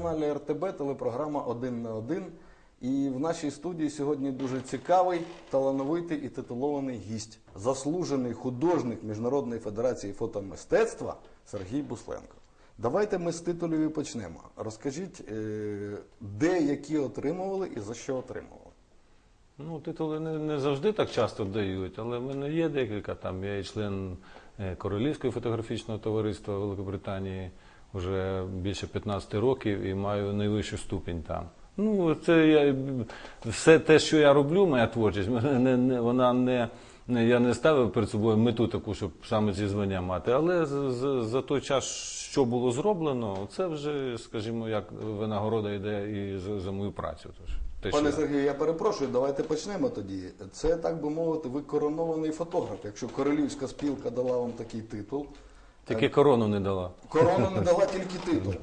телеканалі РТБ телепрограма Один на один. І в нашій студії сьогодні дуже цікавий, талановитий і титулований гість, заслужений художник Міжнародної федерації фотомистецтва Сергій Бусленко. Давайте ми з титулів і почнемо. Розкажіть, е, де які отримували і за що отримували. Ну, титули не, не завжди так часто дають, але в мене є декілька. Там я і член е, Королівського фотографічного товариства Великобританії вже більше 15 років і маю найвищу ступінь там. Ну, це я, все те, що я роблю, моя творчість, не, не, вона не, не, я не ставив перед собою мету таку, щоб саме ці звання мати. Але за, той час, що було зроблено, це вже, скажімо, як винагорода йде і за, за мою працю. Тож, те, Пане що Сергію, я перепрошую, давайте почнемо тоді. Це так би мовити, ви коронований фотограф. Якщо королівська спілка дала вам такий титул, Тільки корону не дала. Корона не дала тільки титул.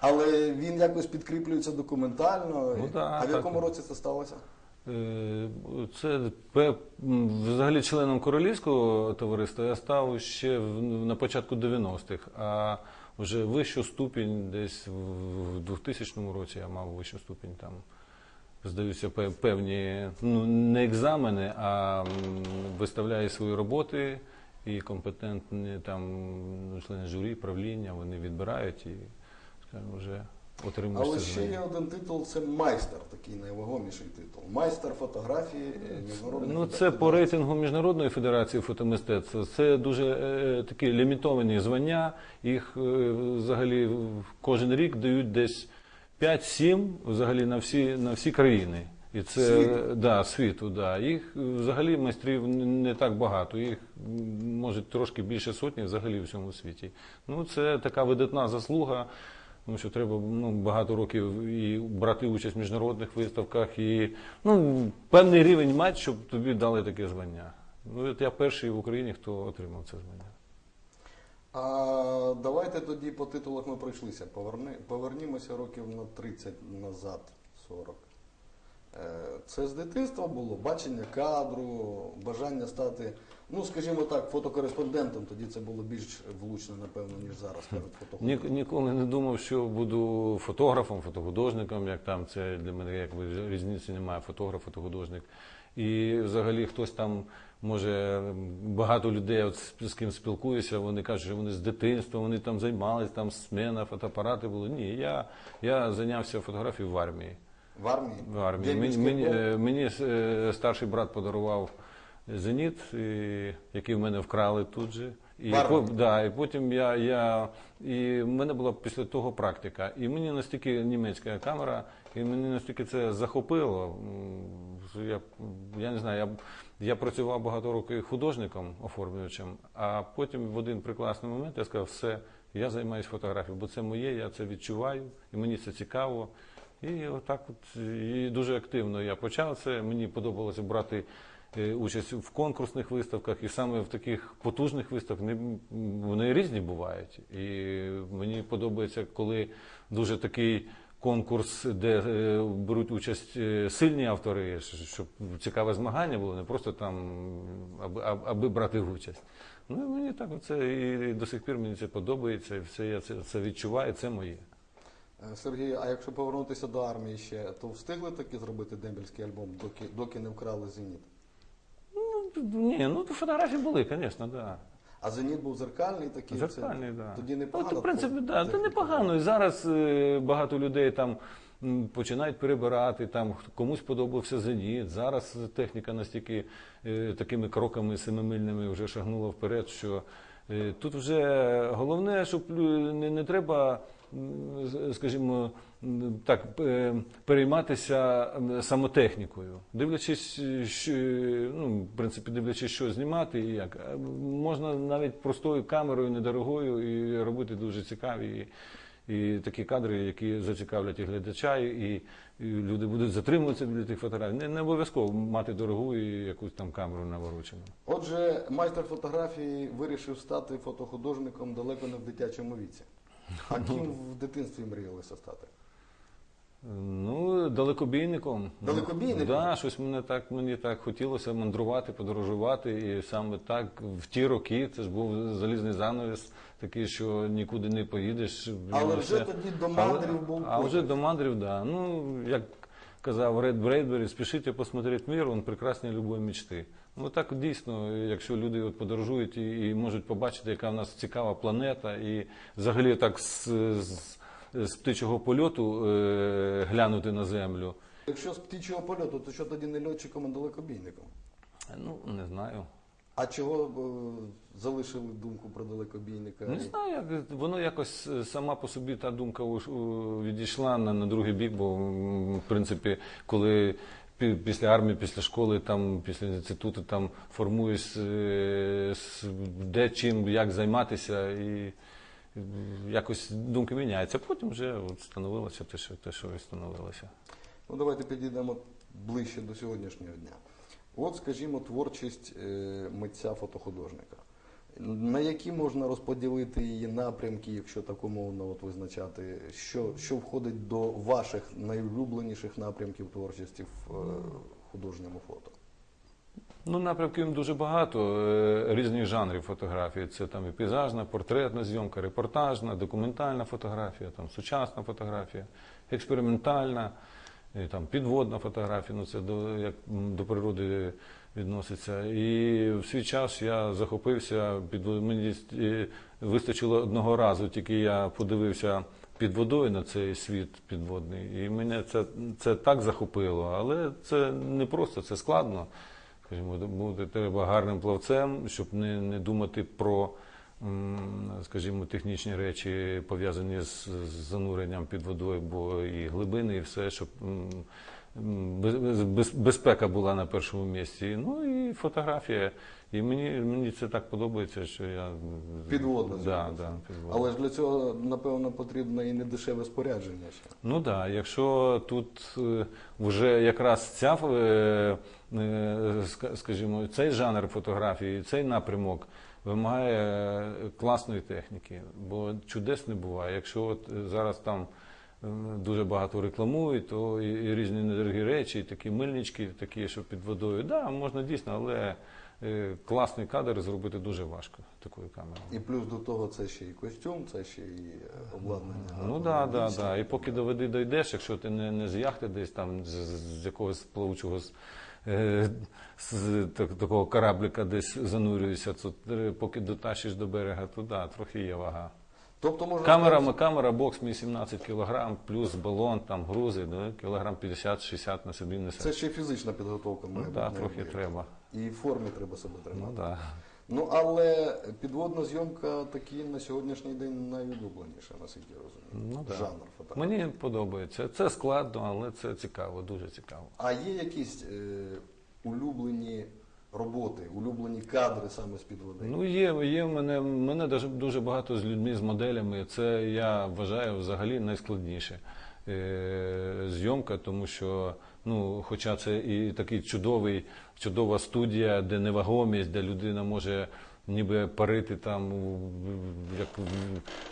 Але він якось підкріплюється документально. Ну да, а в так. якому році це сталося? Е, Це взагалі членом королівського товариства я став ще на початку 90-х, а вже вищу ступінь десь в 2000 році я мав вищу ступінь там. Здаються певні ну, не екзамени, а м, виставляю свої роботи і компетентні там члени журі, правління, вони відбирають і скажімо, вже отримуєш Але ще є один титул це майстер, такий найвагоміший титул. Майстер фотографії е, міжнародної Ну, це по рейтингу Міжнародної федерації фотомистецтва. Це дуже е, такі лімітовані звання. Їх е, взагалі кожен рік дають десь 5-7 взагалі на всі, на всі країни. І це Світу? Да, світу, да. Їх взагалі майстрів не- так багато. Їх може трошки більше сотні взагалі в всьому світі. Ну, це така видатна заслуга. Тому що треба ну, багато років і брати участь в міжнародних виставках, і ну, певний рівень мати, щоб тобі дали таке звання. Ну, от я перший в Україні, хто отримав це звання. А давайте тоді по титулах ми пройшлися. Поверни, повернімося років на 30 назад, 40. Е, Це з дитинства було бачення кадру, бажання стати, ну скажімо так, фотокореспондентом. Тоді це було більш влучно, напевно, ніж зараз перед Ні, ніколи не думав, що буду фотографом, фотохудожником, як там це для мене якби різниці немає, фотограф, фотохудожник. І взагалі хтось там може багато людей, от з ким спілкуюся, вони кажуть, що вони з дитинства, вони там займалися, там смена, фотоапарати були. Ні, я, я зайнявся фотографією в армії. В армії? В армії. Мені, мені, мені е, старший брат подарував зеніт, і, який в мене вкрали тут же. І, по- да, і потім я, я і в мене була після того практика. І мені настільки німецька камера, і мені настільки це захопило. що Я, я не знаю, я, я працював багато років художником, оформлювачем, а потім в один прекрасний момент я сказав, все, я займаюся фотографією, бо це моє, я це відчуваю, і мені це цікаво. І отак от і дуже активно я почав це. Мені подобалося брати е, участь в конкурсних виставках, і саме в таких потужних виставках вони різні бувають. І мені подобається, коли дуже такий конкурс, де е, беруть участь е, сильні автори, щоб цікаве змагання було, не просто там аби, аби- брати участь. Ну і мені так це і до сих пір мені це подобається, і все я це, це відчуваю, це моє. Е, Сергій, а якщо повернутися до армії ще, то встигли таки зробити дембельський альбом, доки, доки не вкрали зеніт? Ні, ну то фотографії були, звісно, да. А зеніт був зеркальний такий. Зеркальний, да. Тоді непогано. Ну, в принципі, да, це непогано. І зараз е, багато людей там м, починають перебирати, там комусь подобався зеніт. Зараз техніка настільки е, такими кроками семимильними вже шагнула вперед, що е, тут вже головне, щоб лю- не, не треба. З- Скажімо, так е, перейматися самотехнікою, дивлячись, е, що, е, ну, в принципі, дивлячись, що знімати і як Е, можна навіть простою камерою недорогою і робити дуже цікаві і, такі кадри, які зацікавлять і глядача, і люди будуть затримуватися для тих фотографій. Не, не обов'язково мати дорогу і якусь там камеру наворочену. Отже, майстер фотографії вирішив стати фотохудожником далеко не в дитячому віці. А ким в дитинстві мріялися стати? Ну, далекобійником. Далекобійником? Да, щось мене так, мені так хотілося мандрувати, подорожувати. І саме так в ті роки це ж був залізний занавіс, такий, що нікуди не поїдеш. Але Ну, вже все. тоді до мандрів був А вже до мандрів, да. Ну, як казав Ред Брейдбері, спішите посмотреть мир, він прекрасний любої мечти. Ну так дійсно, якщо люди от подорожують і, і можуть побачити, яка в нас цікава планета, і взагалі так з, з, з птичого польоту е, глянути на землю. Якщо з птічого польоту, то що тоді не льотчиком, а далекобійником? Ну, не знаю. А чого е, залишили думку про далекобійника? Не знаю, як воно якось е, сама по собі та думка уж, у, відійшла на, на другий бік, бо м, в принципі, коли після армії, після школи, там, після інституту там формуєш е, де чим, як займатися, і якось думки міняються. Потім вже от становилося те, що те, що і становилося. Ну давайте підійдемо ближче до сьогоднішнього дня. От, скажімо, творчість е, митця фотохудожника. На які можна розподілити її напрямки, якщо так умовно от визначати, що, що входить до ваших найулюбленіших напрямків творчості в е, художньому фото? Ну, напрямків дуже багато е, різних жанрів фотографії. Це там і пейзажна, портретна зйомка, репортажна, документальна фотографія, там сучасна фотографія, експериментальна, і, там підводна фотографія. Ну це до як до природи відноситься. І в свій час я захопився під мені е, вистачило одного разу, тільки я подивився під водою на цей світ підводний, і мене це, це так захопило, але це не просто, це складно. Скажімо, бути треба гарним плавцем, щоб не, не думати про, скажімо, технічні речі пов'язані з, зануренням під водою, бо і глибини, і все, щоб безпека була на першому місці. Ну і фотографія. І мені, мені це так подобається, що я Підводна да, да. Але ж для цього, напевно, потрібно і недешеве спорядження ще. Ну так, да, якщо тут е, вже якраз ця, е, е, ска- скажімо, цей жанр фотографії, цей напрямок вимагає класної техніки, бо чудес не буває. Якщо от зараз там дуже багато рекламують, то і, і різні недорогі речі, і такі мильнички, такі, що під водою, да, можна дійсно, але е, класний кадр зробити дуже важко такою камерою. І плюс до того це ще і костюм, це ще і е, обладнання. Ну да, да, да. І поки до води дійдеш, якщо ти не, не з яхти десь там, з, з- якогось плавучого з, е, так- такого кораблика десь занурюєшся, то поки дотащиш до берега, то да, трохи є вага. Тобто можна Камера, сказати, камера бокс мій 17 кг, плюс балон, там грузи, ну, кілограм 50-60 на собі несе. це ще фізична підготовка має ну, бути. да, трохи об'єкт. треба. І в формі треба себе Ну, тримати. да. Ну але підводна зйомка такі на сьогоднішній день найулюбленіша, наскільки я розумію. Ну, да. Жанр фотографії. Мені подобається. Це складно, але це цікаво, дуже цікаво. А є якісь е, улюблені роботи, улюблені кадри саме з під води? Ну, є, є в мене, мене дуже, дуже багато з людьми, з моделями. Це я вважаю взагалі найскладніше. Е, зйомка, тому що, ну, хоча це і такий чудовий, чудова студія, де невагомість, де людина може ніби парити там як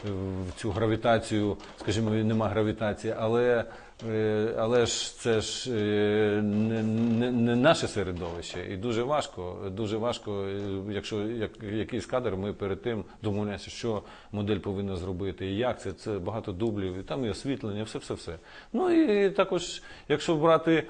в, цю гравітацію, скажімо, нема гравітації, але, е, але ж це ж е, не, не, не наше середовище. І дуже важко, дуже важко, е, якщо як, якийсь кадр, ми перед тим домовляємося, що модель повинна зробити, і як це, це багато дублів, і там і освітлення, все, все, все. Ну і також, якщо брати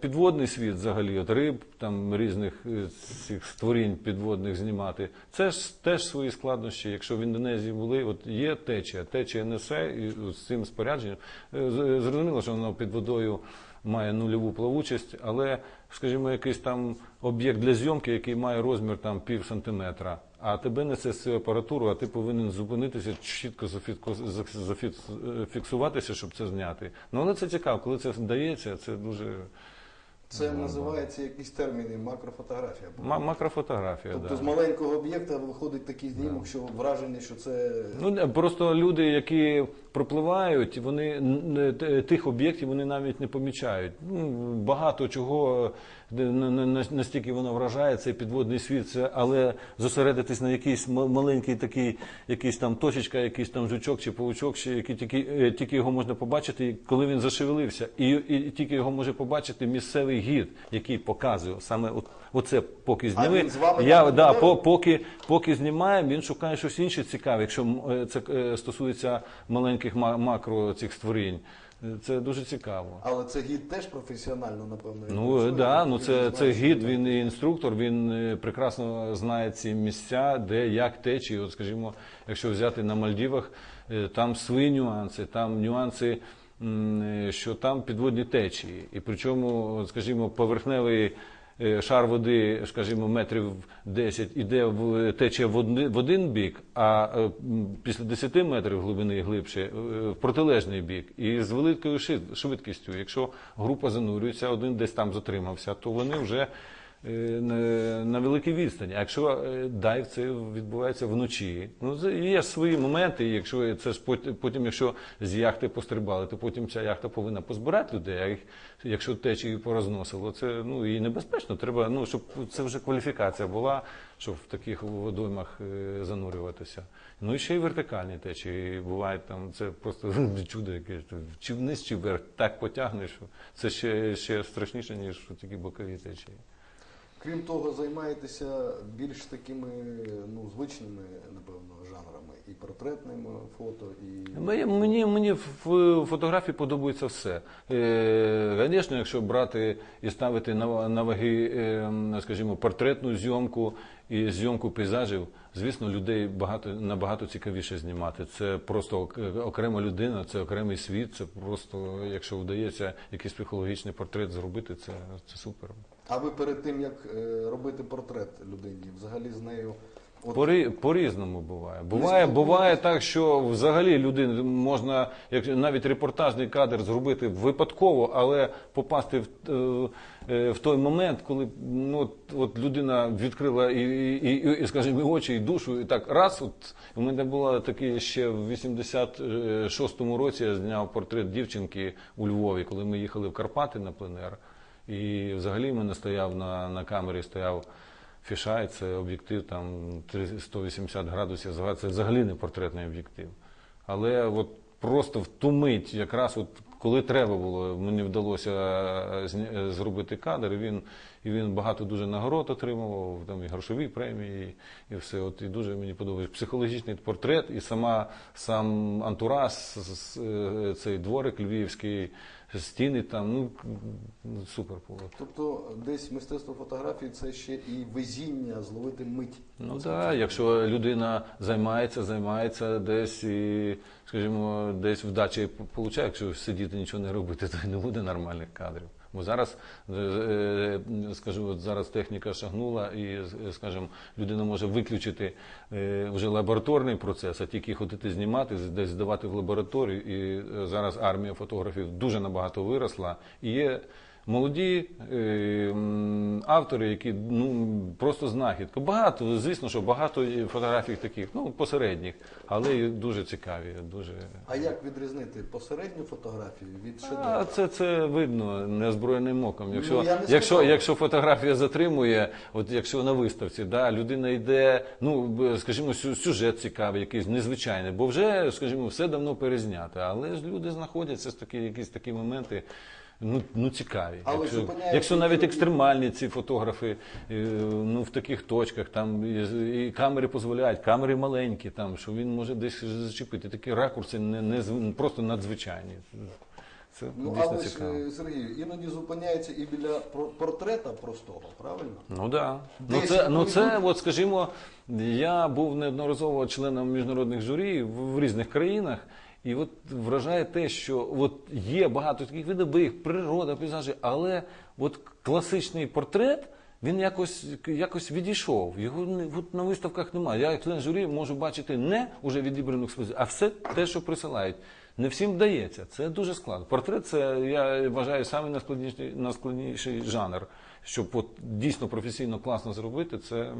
підводний світ взагалі, от риб, там різних е, цих створінь підводних знімати, це ж теж свої складнощі. Якщо в Індонезії були, от є течія, течія несе і з цим спорядженням. е, Зрозуміло, що воно під водою має нульову плавучість, але, скажімо, якийсь там об'єкт для зйомки, який має розмір там пів сантиметра, а тебе несе з апаратуру, а ти повинен зупинитися, чітко зафітко- зафі- зафі- фіксуватися, щоб це зняти. Ну але це цікаво, коли це вдається, це дуже Це називається якісь терміни макрофотографія. М- макрофотографія. Тобто да. з маленького об'єкта виходить такий знімок, що враження, що це Ну просто люди, які пропливають, вони тих об'єктів вони навіть не помічають. Ну, багато чого настільки воно вражає цей підводний світ, але зосередитись на якийсь маленький такий, якийсь там точечка, якийсь там жучок чи паучок, чи який тільки, е, тільки його можна побачити, коли він зашевелився, і, і тільки його може побачити місцевий гід, який показує саме от, оце поки зняли. Я да, по, поки, поки знімаємо, він шукає щось інше цікаве, якщо е, це е, стосується маленьких ма- макро цих створінь. Е, Це дуже цікаво. Але це гід теж професіонально, напевно. Ну працює, да, ну це, це гід, він і інструктор, він е, прекрасно знає ці місця, де як течії. От, скажімо, якщо взяти на Мальдівах, е, там свої нюанси, там нюанси, м, е, що там підводні течії. І причому, от, скажімо, поверхневий. Е, Шар води, скажімо, метрів 10 іде в течія в один, бік, а е, після 10 метрів глибини глибше е, в протилежний бік. І з великою швидкістю, якщо група занурюється, один десь там затримався, то вони вже на- на великій відстані. А якщо е, дайв це відбувається вночі, ну є свої моменти. Якщо це ж потім, якщо з яхти пострибали, то потім ця яхта повинна позбирати людей. А їх, якщо течії порозносило, це ну і небезпечно. Треба, ну щоб це вже кваліфікація була, щоб в таких водоймах е, занурюватися. Ну і ще й вертикальні течії бувають там. Це просто чудо якесь чи вниз, чи вверх так потягнеш. Це ще, ще страшніше ніж такі бокові течії. Крім того, займаєтеся більш такими ну, звичними, напевно, жанрами. І портретними фото, і. Мені, мені, мені в фотографії подобається все. Е, якщо брати і ставити на, на ваги, е, скажімо, портретну зйомку і зйомку пейзажів, звісно, людей багато набагато цікавіше знімати. Це просто окрема людина, це окремий світ. Це просто, якщо вдається якийсь психологічний портрет зробити, це, це супер. А ви перед тим, як е, робити портрет людині, взагалі з нею. От, Пори- По-різному буває. Буває, буває так, що взагалі людина можна, як навіть репортажний кадр зробити випадково, але попасти в, е, е, в той момент, коли ну, от, от людина відкрила і, і, і, і, скажімо, і очі, і душу, і так раз. От у мене було таке ще в 86-му році. Я зняв портрет дівчинки у Львові, коли ми їхали в Карпати на пленер. І взагалі в мене стояв на, на камері стояв фішай, це об'єктив там 300 180 градусів, це взагалі не портретний об'єктив. Але от просто в ту мить, якраз от коли треба було, мені вдалося е, зня- е, зробити кадр, і він, і він багато дуже нагород отримував, там і грошові премії, і, все. От і дуже мені подобається психологічний портрет, і сама сам антураж, е, цей дворик львівський, стіни там, ну супер було. Тобто десь мистецтво фотографії це ще і везіння зловити мить. Ну так, якщо людина займається, займається десь і, скажімо, десь вдачі получає, якщо сидіти нічого не робити, то не буде нормальних кадрів. Бо зараз, е, е, скажу, от зараз техніка шагнула, і, е, скажімо, людина може виключити вже лабораторний процес, а тільки ходити знімати, десь здавати в лабораторію. І зараз армія фотографів дуже набагато виросла. І є молоді е, автори, які ну просто знахідка. Багато, звісно, що багато фотографій таких, ну посередніх, але дуже цікаві. Дуже А як відрізнити посередню фотографію від а це, це видно неозброєним оком. Якщо, Ну, не якщо, якщо фотографія затримує, от якщо на виставці, да, людина йде, ну скажімо, сюжет цікавий, якийсь незвичайний, бо вже, скажімо, все давно перезнято. Але ж люди знаходяться з такі, якісь такі моменти. Ну, ну цікаві. Але якщо, зупиняється якщо навіть екстремальні ці фотографи, е, ну в таких точках, там і, і камери дозволяють, камери маленькі, там що він може десь зачепити. Такі ракурси не, не просто надзвичайні. Це Ну, дійсно але цікаво. е, Сергію, іноді зупиняється і біля портрета простого, правильно? Ну да. Ну це, ну це, от скажімо, я був неодноразово членом міжнародних журі в, в різних країнах. І от вражає те, що от є багато таких видових, природа, пейзажі, але от класичний портрет. Він якось, якось відійшов. Його не- от на виставках немає. Я як член журі можу бачити не уже відібрану експозицію, а все те, що присилають. Не всім вдається. Це дуже складно. Портрет це я вважаю самий найскладніший, найскладніший жанр. Щоб от дійсно професійно класно зробити, це,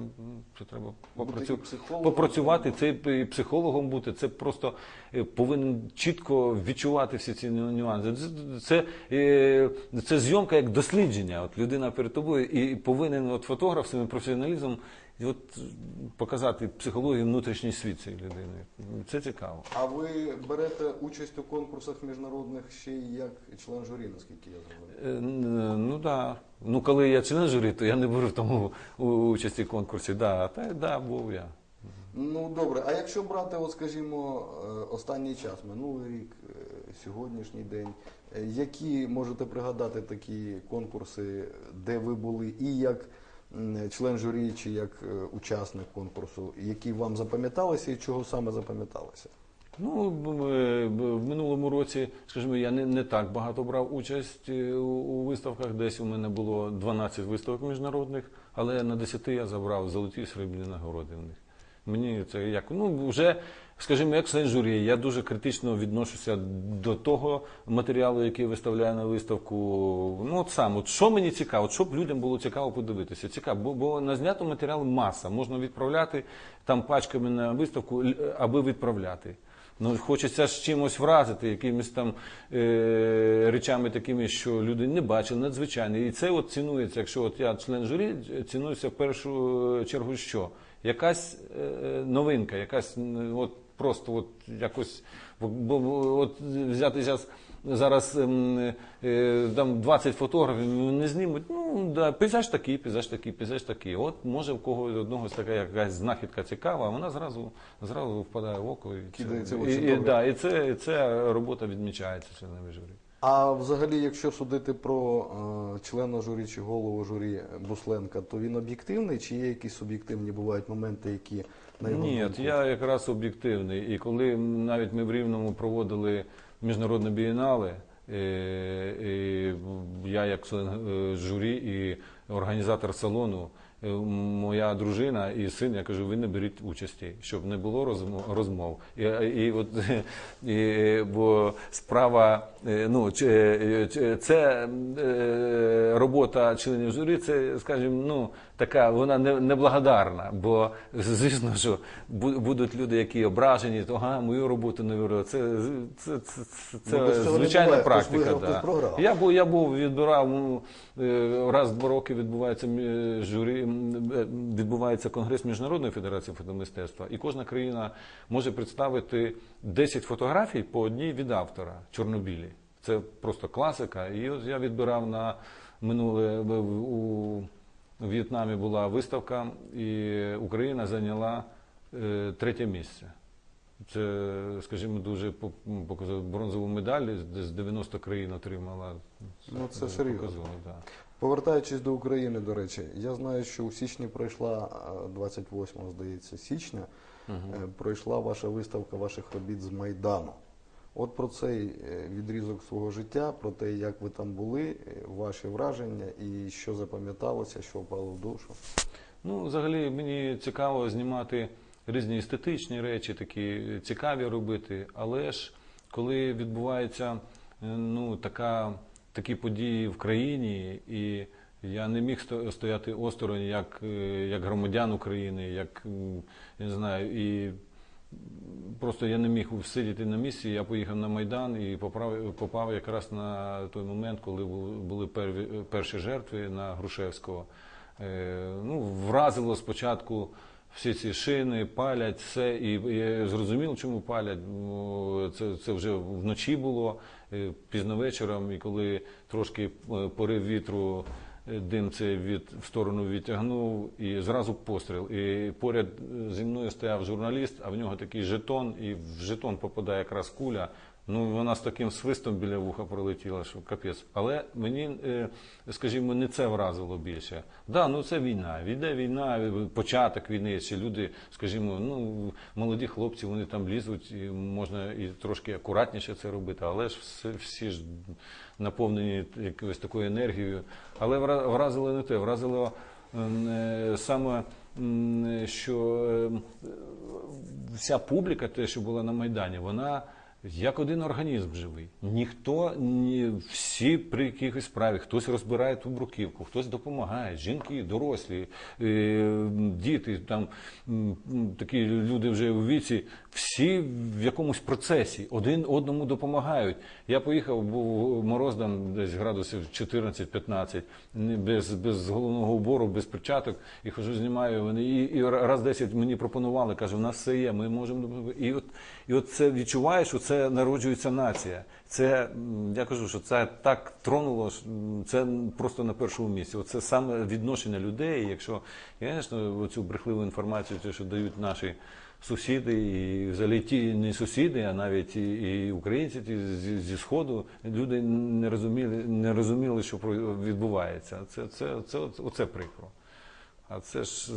це треба попрацю... і попрацювати. Це і психологом бути. Це просто е, повинен чітко відчувати всі ці ню- нюанси. Це, це, е, це зйомка як дослідження. От людина перед тобою і повинен от фотограф своїм професіоналізмом і от показати психологію внутрішній світ цієї людини. Це цікаво. А ви берете участь у конкурсах міжнародних ще й як член журі, наскільки я зрозумів? Е, н- Ну да. Ну коли я член журі, то я не беру в тому участі в конкурсі. Да, та да, був я. Ну добре, а якщо брати, от скажімо, е, останній час, минулий рік, е, сьогоднішній день, е, які можете пригадати такі конкурси, де ви були і як член журі, чи як е, учасник конкурсу, які вам запам'яталися і чого саме запам'яталося? Ну, е, в минулому році, скажімо, я не, не так багато брав участь е, у, виставках. Десь у мене було 12 виставок міжнародних, але на 10 я забрав золоті срібні нагороди в них. Мені це як, ну, вже, скажімо, як член журі, я дуже критично відношуся до того матеріалу, який виставляю на виставку. Ну, от сам, от що мені цікаво, от щоб людям було цікаво подивитися. Цікаво, бо, бо на знято матеріал маса. Можна відправляти там пачками на виставку, аби відправляти. Ну, хочеться з чимось вразити, якимись там е, речами такими, що люди не бачили, надзвичайні. І це от цінується, якщо от я член журі, цінується в першу чергу що? Якась е, новинка, якась м, от просто от якось от взяти зараз. Зараз ем, е, там 20 фотографів не знімуть. Ну да, пейзаж такий, пейзаж такий, пейзаж такий. От може в когось одного така якась знахідка цікава, а вона зразу зразу впадає в око і Кидається це, очі, і, і, да, і це і ця робота відмічається членами журі. А взагалі, якщо судити про е, члена журі чи голову журі Бусленка, то він об'єктивний, чи є якісь суб'єктивні бувають моменти, які на його Ні, думку? я якраз об'єктивний. І коли навіть ми в Рівному проводили міжнародне бієнале, е, і я як член е, журі і організатор салону, е, моя дружина і син, я кажу, ви не беріть участі, щоб не було розмов. І, і от, і, бо справа, е, ну, е, це е, робота членів журі, це, скажімо, ну, така, вона не- неблагодарна, бо звісно, що будуть люди, які ображені, то ага, мою роботу не вибрали. Це, це, це, це, це Ну, не звичайна буває. Практика. да. Я був, я був відбирав ну, е, раз в два роки відбувається журі, е, відбувається конгрес міжнародної федерації фотомистецтва, і кожна країна може представити 10 фотографій по одній від автора чорнобілі. Це просто класика. І от я відбирав на минуле у В'єтнамі була виставка, і Україна зайняла е, третє місце. Це, скажімо, дуже по- бронзову медаль, з 90 країн отримала. Ну, це серйозно. Показово, да. Повертаючись до України, до речі, я знаю, що у січні пройшла е, 28, здається, січня, е, пройшла ваша виставка ваших робіт з Майдану. От про цей е, відрізок свого життя, про те, як ви там були, е, ваші враження і що запам'яталося, що впало в душу. Ну, взагалі, мені цікаво знімати різні естетичні речі, такі цікаві робити. Але ж коли відбувається е, ну, така, такі події в країні, і я не міг стояти осторонь як, е, як громадян України, як я не знаю, і Просто я не міг сидіти на місці. Я поїхав на Майдан і поправ, попав якраз на той момент, коли були, перші жертви на Грушевського. Е, ну, вразило спочатку всі ці шини, палять все. І я зрозумів, чому палять. Це, це вже вночі було, пізно вечором, і коли трошки е, порив вітру. е, Дим це від в сторону відтягнув і зразу постріл. І поряд е, зі мною стояв журналіст, а в нього такий жетон, і в жетон попадає якраз куля. Ну вона з таким свистом біля вуха пролетіла, що капець. Але мені, е, скажімо, не це вразило більше. Да, ну це війна. Йде війна, е, початок війни. Чи люди, скажімо, ну молоді хлопці, вони там лізуть, і можна і трошки акуратніше це робити, але ж всі, ж наповнені якоюсь такою енергією. Але вра- вразило не те, вразило ем, е, саме, що ем, вся публіка, те, що була на Майдані, вона як один організм живий. Ніхто, ні, всі при якихось справі, хтось розбирає ту бруківку, хтось допомагає, жінки, дорослі, е, діти, там такі люди вже у віці, всі в якомусь процесі, один одному допомагають. Я поїхав, був мороз там десь градусів 14-15, без, без головного убору, без перчаток, і хожу, знімаю вони. І, і раз 10 мені пропонували, каже, у нас все є, ми можемо. І от, і от це відчуваєш, що це народжується нація. Це я кажу, що це так тронуло, це просто на першому місці. Оце саме відношення людей. Якщо, звісно, цю брехливу інформацію, що дають наші сусіди, і взагалі ті не сусіди, а навіть і, і українці ті зі, зі сходу, люди не розуміли, не розуміли, що відбувається. Це, це, це, оце прикро. А це ж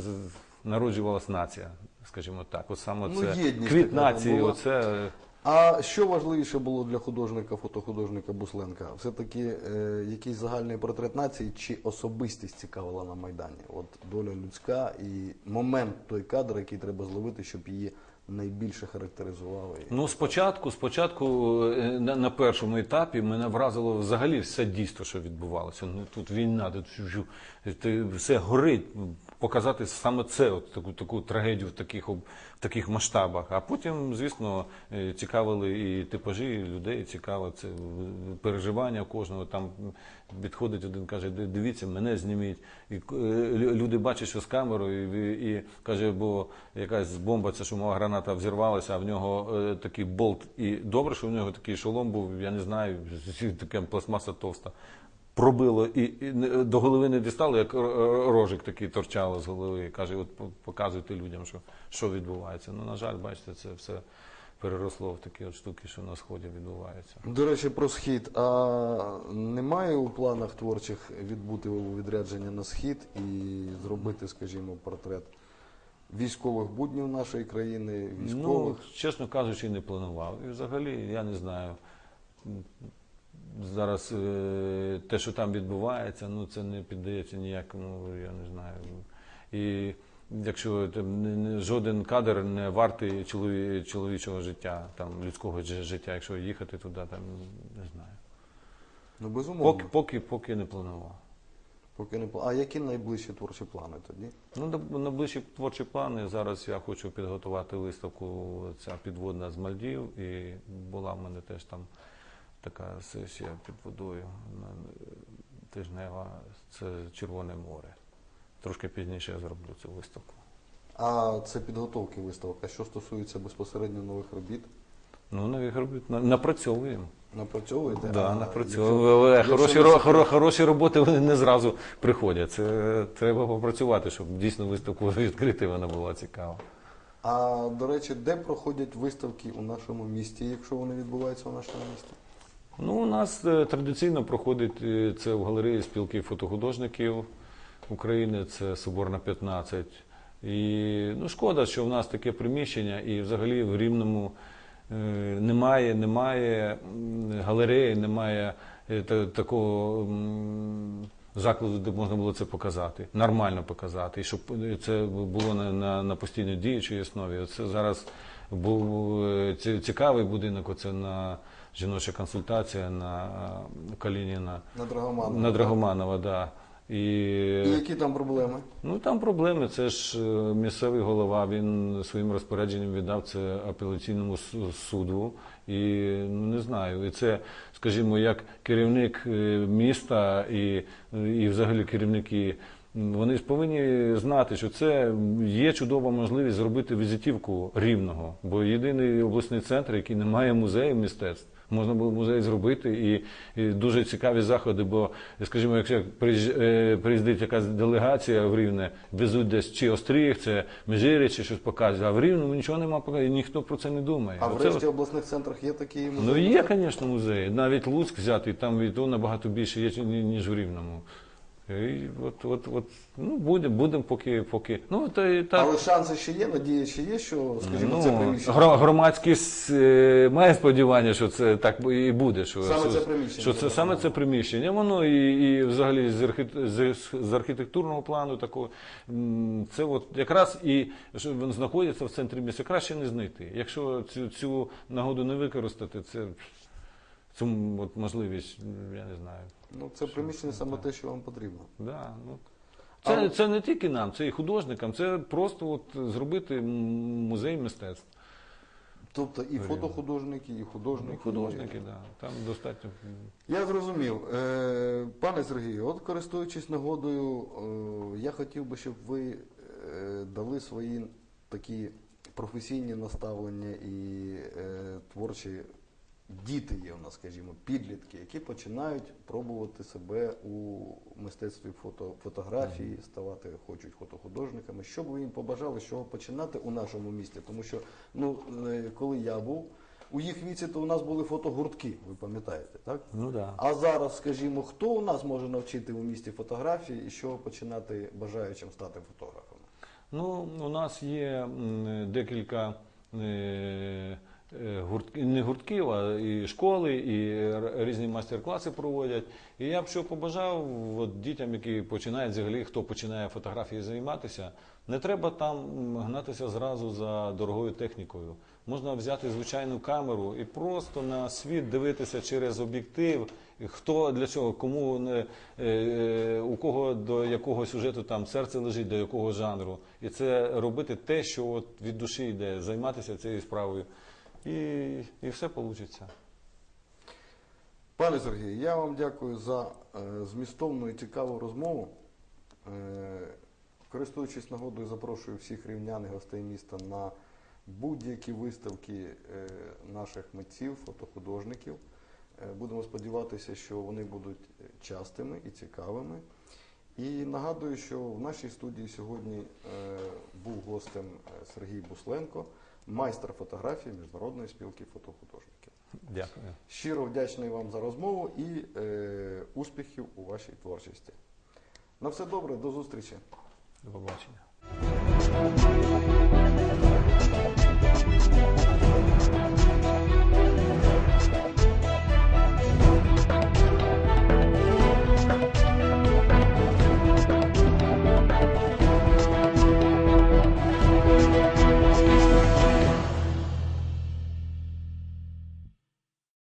народжувалась нація, скажімо так. От саме Ну, це єдність квіт така нації, була. оце. А що важливіше було для художника, фотохудожника Бусленка? Все-таки е, якийсь загальний портрет нації чи особистість цікавила на Майдані? От доля людська і момент той кадр, який треба зловити, щоб її найбільше характеризував. І... Ну, спочатку, спочатку е, на, на першому етапі мене вразило взагалі все дійство, що відбувалося. Ну тут війна, тут жу- ти- все горить. Показати саме це, от таку таку трагедію в таких в таких масштабах. А потім, звісно, е, цікавили і типажі людей, цікаве це переживання кожного. Там підходить один, каже, дивіться, мене зніміть. І е, люди бачать, що з камерою, і, і каже, бо якась бомба, це шумова граната взірвалася, а в нього е, такий болт. І добре, що в нього такий шолом був, я не знаю, така пластмаса товста. Пробило і, і до голови не дістало, як рожик такий торчало з голови. Каже, от показуйте людям, що, що відбувається. Ну, на жаль, бачите, це все переросло в такі от штуки, що на сході відбуваються. До речі, про схід. А немає у планах творчих відбути відрядження на схід і зробити, скажімо, портрет військових буднів нашої країни, військових. Ну, чесно кажучи, не планував. І взагалі, я не знаю. Зараз е, те, що там відбувається, ну це не піддається ніякому, я не знаю. І якщо там, жоден кадр не вартий чолові, чоловічого життя, там, людського життя, якщо їхати туди, там, не знаю. Ну, безумовно. Поки, поки, поки не планував. Поки не пла- А які найближчі творчі плани тоді? Ну, на- найближчі творчі плани. Зараз я хочу підготувати виставку ця підводна з Мальдів. І була в мене теж там така сесія під водою тижнева. Це Червоне море. Трошки пізніше я зроблю цю виставку. А це підготовки виставок. А що стосується безпосередньо нових робіт? Ну, нових робіт на- напрацьовуємо. Напрацьовуєте? Да, А напрацьовуємо. якщо- Але якщо Хороші, хоро- хороші роботи вони не зразу приходять. Це треба попрацювати, щоб дійсно виставку відкрити, вона була цікава. А до речі, де проходять виставки у нашому місті, якщо вони відбуваються у нашому місті? Ну, у нас е, традиційно проходить е, це в галереї спілки фотохудожників України, це Соборна 15. І ну, шкода, що в нас таке приміщення, і взагалі в Рівному е, немає, немає галереї, немає е, та- такого м, закладу, де можна було це показати, нормально показати, і щоб це було на, на, на постійно діючій основі. Оце зараз був цікавий будинок, оце на жіноча консультація на е, Калініна, На Драгоманова? на Драгоманова, да. І, І які там проблеми? Ну там проблеми. Це ж е, місцевий голова. Він своїм розпорядженням віддав це апеляційному суду. І ну не знаю. І це, скажімо, як керівник е, міста і, і взагалі керівники. Вони ж повинні знати, що це є чудова можливість зробити візитівку рівного, бо єдиний обласний центр, який не має музею мистецтв. Можна було музей зробити і, і дуже цікаві заходи. Бо, скажімо, якщо е, приїздить якась делегація в Рівне, везуть десь чи Остріг, це Межирі, чи щось показують, а в Рівному нічого немає показати, і ніхто про це не думає. А в Оце решті обласних центрах є такі музеї? Ну є, звісно, музеї. Навіть Луцьк взяти, там і то набагато більше є, ніж в Рівному. І от, от, от, ну, будемо, будемо поки, поки. Ну, та, й так. Але шанси ще є, надія ще є, що, скажімо, це Ну, приміщення. гро- громадськість е, має сподівання, що це так і буде. Що, Саме це приміщення Що це саме це приміщення. Воно і, і взагалі з, архі- з, з архітектурного плану такого. м, Це от якраз і що він знаходиться в центрі міста. Краще не знайти. Якщо цю, цю нагоду не використати, це цю от можливість, я не знаю. Ну, це приміщення саме те, що вам потрібно. Да, ну. Це, от- це не тільки нам, це і художникам, це просто от зробити музей мистецтв. Тобто і фотохудожники, і художники. Художники, да. Там достатньо. Я зрозумів. Е, Пане Сергію, от користуючись нагодою, е, я хотів би, щоб ви е, дали свої такі професійні наставлення і творчі діти є у нас, скажімо, підлітки, які починають пробувати себе у мистецтві фото, фотографії, ставати хочуть фотохудожниками. Що б ви їм побажали, з чого починати у нашому місті? Тому що, ну, е, коли я був. У їх віці то у нас були фотогуртки, ви пам'ятаєте, так? Ну да. А зараз, скажімо, хто у нас може навчити у місті фотографії і чого починати бажаючим стати фотографами? Ну, у нас є декілька е, е, гуртків, не гуртків, а і школи, і різні майстер-класи проводять. І я б що побажав от, дітям, які починають взагалі, хто починає фотографією займатися, не треба там гнатися зразу за дорогою технікою. Можна взяти звичайну камеру і просто на світ дивитися через об'єктив, хто для чого, кому не, е, у кого до якого сюжету там серце лежить, до якого жанру. І це робити те, що от від душі йде, займатися цією справою. І, і все вийде. Пане Сергію, я вам дякую за е, змістовну і цікаву розмову. Е, користуючись нагодою, запрошую всіх рівнян і гостей міста на будь-які виставки е, наших митців, фотохудожників. Е, будемо сподіватися, що вони будуть частими і цікавими. І нагадую, що в нашій студії сьогодні е, був гостем е, Сергій Бусленко, майстер фотографії Міжнародної спілки фотохудожників. Дякую. Щиро вдячний вам за розмову і е, успіхів у вашій творчості. На все добре, до зустрічі. До побачення.